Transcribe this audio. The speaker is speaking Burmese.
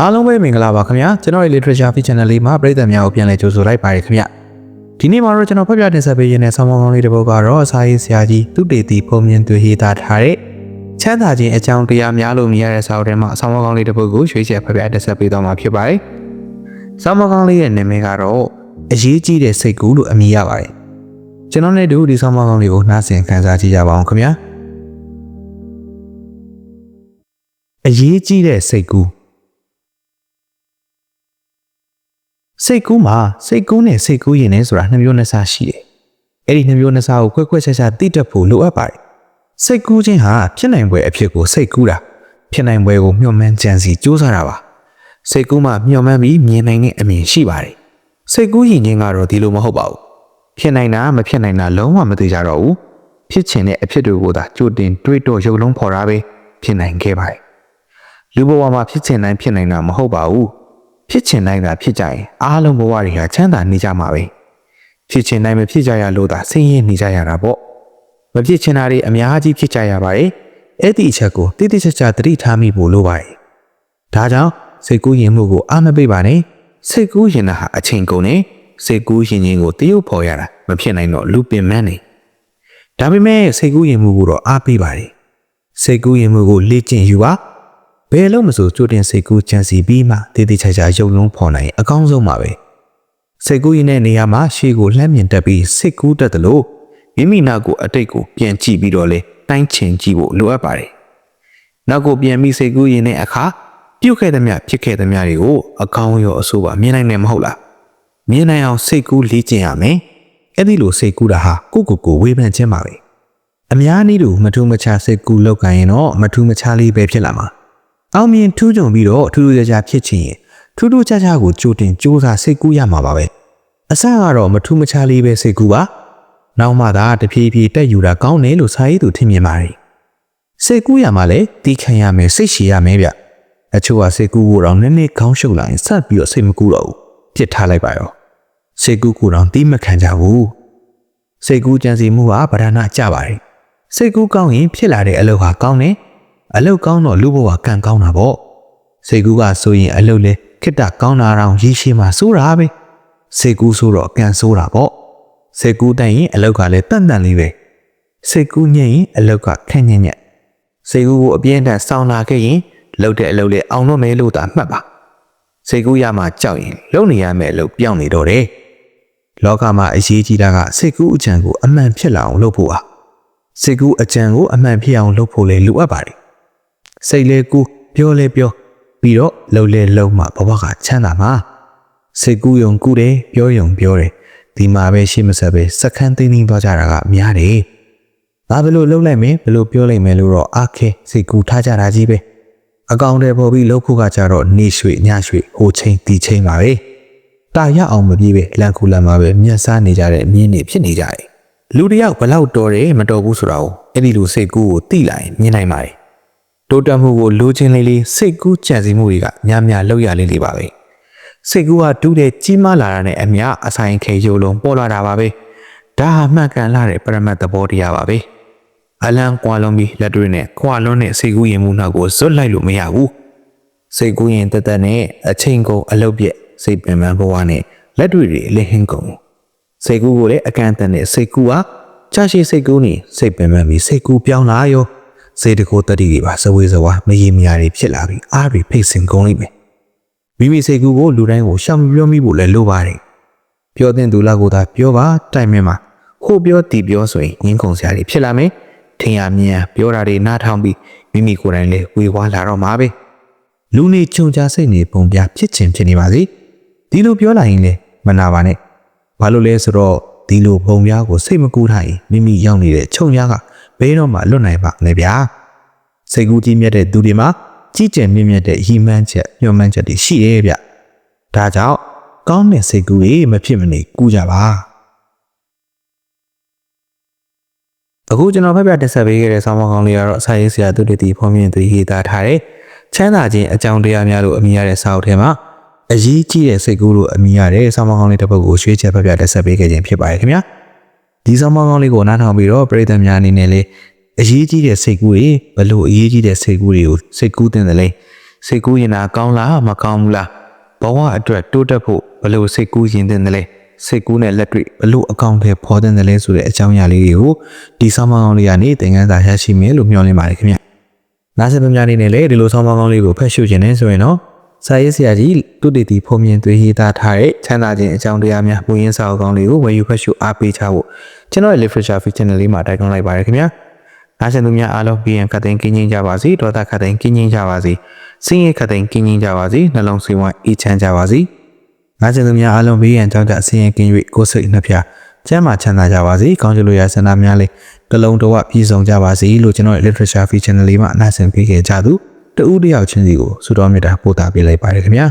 အားလုံးပဲမင်္ဂလာပါခင်ဗျာကျွန်တော်ရဲ့ literature feature channel လေးမှာပြည်သက်များကိုပြန်လည်ကြိုဆိုလိုက်ပါတယ်ခင်ဗျဒီနေ့မှာတော့ကျွန်တော်ဖတ်ပြတင်ဆက်ပေးရတဲ့ဆောင်းပါးကောင်းလေးတစ်ပုဒ်ကတော့အစာရေးဆရာကြီးသူတေတီပုံမြင်သူရေးသားထားတဲ့ချမ်းသာခြင်းအကြောင်းတရားများလို့မြင်ရတဲ့စာအုပ်ထဲမှာဆောင်းပါးကောင်းလေးတစ်ပုဒ်ကိုရွေးချယ်ဖတ်ပြတင်ဆက်ပေးသွားမှာဖြစ်ပါတယ်ဆောင်းပါးကောင်းလေးရဲ့နာမည်ကတော့အရေးကြီးတဲ့စိတ်ကူးလို့အမည်ရပါတယ်ကျွန်တော်နဲ့တို့ဒီဆောင်းပါးကောင်းလေးကိုနှားဆင်ခန်းစားကြည့်ကြပါအောင်ခင်ဗျာအရေးကြီးတဲ့စိတ်ကူး စိတ်ကူးမှာစိတ်ကူးနဲ့စိတ်ကူးရင်နဲ့ဆိုတာနှစ်မျိုးနှစ်စားရှိတယ်။အဲ့ဒီနှစ်မျိုးနှစ်စားကိုခွဲခွဲခြားခြားသိတတ်ဖို့လိုအပ်ပါတယ်။စိတ်ကူးခြင်းဟာဖြစ်နိုင်ပွဲအဖြစ်ကိုစိတ်ကူးတာဖြစ်နိုင်ပွဲကိုမျှော်မှန်းကြံစီစူးစမ်းတာပါ။စိတ်ကူးမှာမျှော်မှန်းပြီးမြင်နိုင်တဲ့အမြင်ရှိပါတယ်။စိတ်ကူးရင်ခြင်းကတော့ဒီလိုမဟုတ်ပါဘူး။ဖြစ်နိုင်တာမဖြစ်နိုင်တာလုံးဝမသိကြတော့ဘူး။ဖြစ်ချင်တဲ့အဖြစ်တွေကိုသာကြိုတင်တွေးတောရုပ်လုံးဖော်တာပဲဖြစ်နိုင်ခဲ့ပါတယ်။လူဘဝမှာဖြစ်ချင်တိုင်းဖြစ်နိုင်တာမဟုတ်ပါဘူး။ ဖြစ်ချင်တိုင်းသာဖြစ်ကြရင်အားလုံးဘဝတွေဟာချမ်းသာနေကြမှာပဲဖြစ်ချင်တိုင်းမဖြစ်ကြရလို့သာဆင်းရဲနေကြရတာပေါ့မဖြစ်ချင်တာတွေအများကြီးဖြစ်ကြရပါတယ်အဲ့ဒီအချက်ကိုတိတိကျကျသတိထားမိဖို့လိုပါတယ်ဒါကြောင့်စိတ်ကူးရင်မှုကိုအားမပိတ်ပါနဲ့စိတ်ကူးရင်တာဟာအချိန်ကုန်နေစိတ်ကူးရင်ချင်းကိုတရုပ်ဖော်ရတာမဖြစ်နိုင်တော့လူပင်မန်းနေဒါပေမဲ့စိတ်ကူးရင်မှုကိုတော့အားပေးပါတယ်စိတ်ကူးရင်မှုကိုလေ့ကျင့်ယူပါ ဘယ်လို့မဆိုကြိုတင်စိတ်ကူးချမ်းစီပြီးမှတည်တည်ချာချာရုပ်လုံးဖော်နိုင်ရင်အကောင်းဆုံးပါပဲစိတ်ကူးရင်တဲ့နေရာမှာရှေ့ကိုလှမ်းမြင်တက်ပြီးစိတ်ကူးတတ်တယ်လို့မိမိနောက်ကိုအတိတ်ကိုပြန်ကြည့်ပြီးတော့လေတိုင်းချင်ကြည့်ဖို့လိုအပ်ပါတယ်နောက်ကိုပြန်ပြီးစိတ်ကူးရင်တဲ့အခါပြုတ်ခဲ့သမျှဖြစ်ခဲ့သမျှတွေကိုအကောင်းရောအဆိုးပါမြင်နိုင်တယ်မဟုတ်လားမြင်နိုင်အောင်စိတ်ကူးလေ့ကျင့်ရမယ်အဲ့ဒီလိုစိတ်ကူးတာဟာကိုယ့်ကိုယ်ကိုဝေဖန်ခြင်းပါပဲအများနည်းတူမထူးမခြားစိတ်ကူးလောက်ကန်ရင်တော့မထူးမခြားလေးပဲဖြစ်လာမှာ အောင်မြင်ထူးချွန်ပြီးတော့ထူးထူးခြားခြားဖြစ်ချင်ရင်ထူးထူးခြားခြားကိုကြိုတင်စူးစမ်းစိတ်ကူးရမှာပါပဲအစကတော့မထူးမခြားလေးပဲစိတ်ကူးပါနောက်မှသာတဖြည်းဖြည်းတက်ယူတာကောင်းတယ်လို့စာရေးသူထင်မြင်ပါတယ်စိတ်ကူးရမှာလေတီးခံရမယ်စိတ်ရှည်ရမယ်ဗျအချို့ကစိတ်ကူးဖို့တော့နည်းနည်းခေါင်းရှုပ်လာရင်ဆက်ပြီးတော့စိတ်မကူတော့ဘူးပြစ်ထားလိုက်ပါရောစိတ်ကူးကိုတော့တီးမခံကြဘူးစိတ်ကူးကြံစီမှုဟာဗဒနာကြပါတယ်စိတ်ကူးကောင်းရင်ဖြစ်လာတဲ့အလုပ်ဟာကောင်းတယ် အလုတ်ကောင်းတော့လူဘဝကံကောင်းတာပေါ့စိတ်ကူးကဆိုရင်အလုတ်လဲခိတ္တကောင်းတာတော့ရေရှည်မှာစိုးတာပဲစိတ်ကူးဆိုတော့ကံစိုးတာပေါ့စိတ်ကူးတိုက်ရင်အလုတ်ကလည်းတန်တန်လေးပဲစိတ်ကူးညံ့ရင်အလုတ်ကခန့်ညံ့ညံ့စိတ်ကူးကိုအပြင်းထန်စောင်းလာခဲ့ရင်လှုပ်တဲ့အလုတ်လေးအောင်တော့မယ်လို့သာမှတ်ပါစိတ်ကူးရမှကြောက်ရင်လုံနေရမယ်အလုတ်ပြောင်းနေတော့တယ်လောကမှာအရေးကြီးတာကစိတ်ကူးအကြံကိုအမှန်ဖြစ်လာအောင်လုပ်ဖို့ပါစိတ်ကူးအကြံကိုအမှန်ဖြစ်အောင်လုပ်ဖို့လေလိုအပ်ပါတယ် စိတ်လေးကူပြောလဲပြောပြီးတော့လှုပ်လဲလှုပ်မှဘဝကချမ်းသာမှာစိတ်ကူးယုံကူတယ်ပြောယုံပြောတယ်ဒီမှာပဲရှိမဆက်ပဲစက္ကန့်သိန်းသိန်းသွားကြတာကများတယ်ဒါဘယ်လိုလှုပ်လိုက်မယ်ဘယ်လိုပြောလိုက်မယ်လို့တော့အခဲစိတ်ကူးထားကြတာကြီးပဲအကောင်တွေပေါ်ပြီးလှုပ်ဖို့ကကြတော့နေရွှေညရွှေဟိုချင်းတီချင်းပါပဲတာရအောင်မပြေးပဲလန်ကူလန်မှာပဲမျက်စားနေကြတဲ့မြင်းနေဖြစ်နေကြတယ်လူတယောက်ဘလောက်တော်တယ်မတော်ဘူးဆိုတာကိုအဲ့ဒီလိုစိတ်ကူးကိုသိလိုက်ရင်မြင်နိုင်ပါတယ် တိုးတက်မှုကိုလိုချင်လေးလေးစိတ်ကူးကြံစည်မှုတွေကများများလောက်ရလေးလေးပါပဲစိတ်ကူးကတူးတဲ့ကြီးမားလာတာနဲ့အမျှအဆိုင်ခေရုံလုံးပေါ်လာတာပါပဲဒါဟာမှန်ကန်လာတဲ့ပရမတ်သဘောတရားပါပဲအလံကွာလုံးပြီးလက်တွေနဲ့ခွာလွန်းတဲ့စိတ်ကူးရင်မှုနောက်ကိုဇွတ်လိုက်လို့မရဘူးစိတ်ကူးရင်တက်တက်နဲ့အချိန်ကုန်အလုတ်ပြက်စိတ်ပင်ပန်းဘဝနဲ့လက်တွေတွေလင်းဟင်းကုန်စိတ်ကူးကိုလည်းအကန့်အသတ်နဲ့စိတ်ကူးဟာချရှိစိတ်ကူးနေစိတ်ပင်ပန်းပြီးစိတ်ကူးပြောင်းလာရော စေတကိုတတိတွေပါစဝေးစဝါမရေမရာတွေဖြစ်လာပြီးအားတွေဖိတ်စင်ကုန်လိမ့်မယ်မိမိစိတ်ကူးကိုလူတိုင်းကိုရှောင်ပြောမိဖို့လည်းလိုပါတယ်ပြောတဲ့သူလောက်ကိုသာပြောပါတိုင်မင်းမှာဟိုပြောတီပြောဆိုရင်ငင်းခုန်စရာတွေဖြစ်လာမယ်ထင်ရမြင်ရပြောတာတွေနားထောင်ပြီးမိမိကိုယ်တိုင်လည်းဝေဝါးလာတော့မှာပဲလူနေချုံချစိတ်နေပုံပြဖြစ်ခြင်းဖြစ်နေပါစေဒီလိုပြောလာရင်လည်းမနာပါနဲ့ဘာလို့လဲဆိုတော့ဒီလိုပုံပြကိုစိတ်မကူးထားရင်မိမိရောက်နေတဲ့ခြုံပြက ဘယ်တော့မှလွတ်နိုင်ပါနဲ့ဗျာစိတ်ကူးကြီးမြတ်တဲ့သူတွေမှာကြီးကျယ်မြင့်မြတ်တဲ့ရီမှန်းချက်ညှို့မှန်းချက်တွေရှိရဲ့ဗျဒါကြောင့်ကောင်းတဲ့စိတ်ကူးတွေမဖြစ်မနေကူးကြပါအခုကျွန်တော်ဖက်ပြတက်ဆက်ပေးခဲ့တဲ့ဆောင်းပါးကောင်းလေးကတော့စာရေးဆရာသူတည်တည်ဖုံးမြင့်သူရေးသားထားတဲ့ချမ်းသာခြင်းအကြောင်းတရားများလို့အမည်ရတဲ့စာအုပ်ထဲမှာအရေးကြီးတဲ့စိတ်ကူးလို့အမည်ရတဲ့ဆောင်းပါးကောင်းလေးတစ်ပုဒ်ကိုရွှေ့ချက်ဖက်ပြတက်ဆက်ပေးခဲ့ခြင်းဖြစ်ပါတယ်ခင်ဗျာ ဒီဆောင်းပါးကောင်းလေးကိုနားထောင်ပြီးတော့ပြည်သူများအနေနဲ့လေအရေးကြီးတဲ့စိတ်ကူးတွေဘလို့အရေးကြီးတဲ့စိတ်ကူးတွေကိုစိတ်ကူးတင်တယ်လေစိတ်ကူးရင်တာကောင်းလားမကောင်းဘူးလားဘဝအတွက်တိုးတက်ဖို့ဘလို့စိတ်ကူးရင်တဲ့လဲစိတ်ကူးနဲ့လက်တွေ့ဘလို့အကောင့်ထဲပေါ်တဲ့လဲဆိုတဲ့အကြောင်းအရာလေးတွေကိုဒီဆောင်းပါးကောင်းလေးကနေသင်ခန်းစာရရှိမယ်လို့မျှော်လင့်ပါတယ်ခင်ဗျနားဆင်သမားနေနဲ့လေဒီလိုဆောင်းပါးကောင်းလေးကိုဖတ်ရှုခြင်းနဲ့ဆိုရင်တော့ စာရေးဆရာကြီးတုတ္တိတီဖုံမြင်သွေးရေးသားထားတဲ့ချမ်းသာခြင်းအကြောင်းတရားများပူရင်းစာအုပ်ကောင်းလေးကိုဝယ်ယူဖတ်ရှုအားပေးချဖို့ကျွန်တော်ရဲ့ literature fiction လေးမှာတိုက်တွန်းလိုက်ပါတယ်ခင်ဗျာနားဆင်သူများအားလုံးပြီးရင်ခတ်သိမ်းကင်းငြိမ်းကြပါစေဒေါသခတ်သိမ်းကင်းငြိမ်းကြပါစေစင်ရဲ့ခတ်သိမ်းကင်းငြိမ်းကြပါစေနှလုံးစိမ်ဝမ်းအေးချမ်းကြပါစေနားဆင်သူများအားလုံးပြီးရင်ကြောင်းကြအစင်ရဲ့ကင်း၍ကိုယ်စိတ်နှပြကျမ်းမာချမ်းသာကြပါစေကောင်းချလို့ရဆန္ဒများလေးတလုံးတဝပြည့်စုံကြပါစေလို့ကျွန်တော်ရဲ့ literature fiction လေးမှာနားဆင်ပေးခဲ့ကြသူ တဦးတယောက်ချင်းစီကိုဆုတောင်းမေတ္တာပို့သပေးလိုက်ပါတယ်ခင်ဗျာ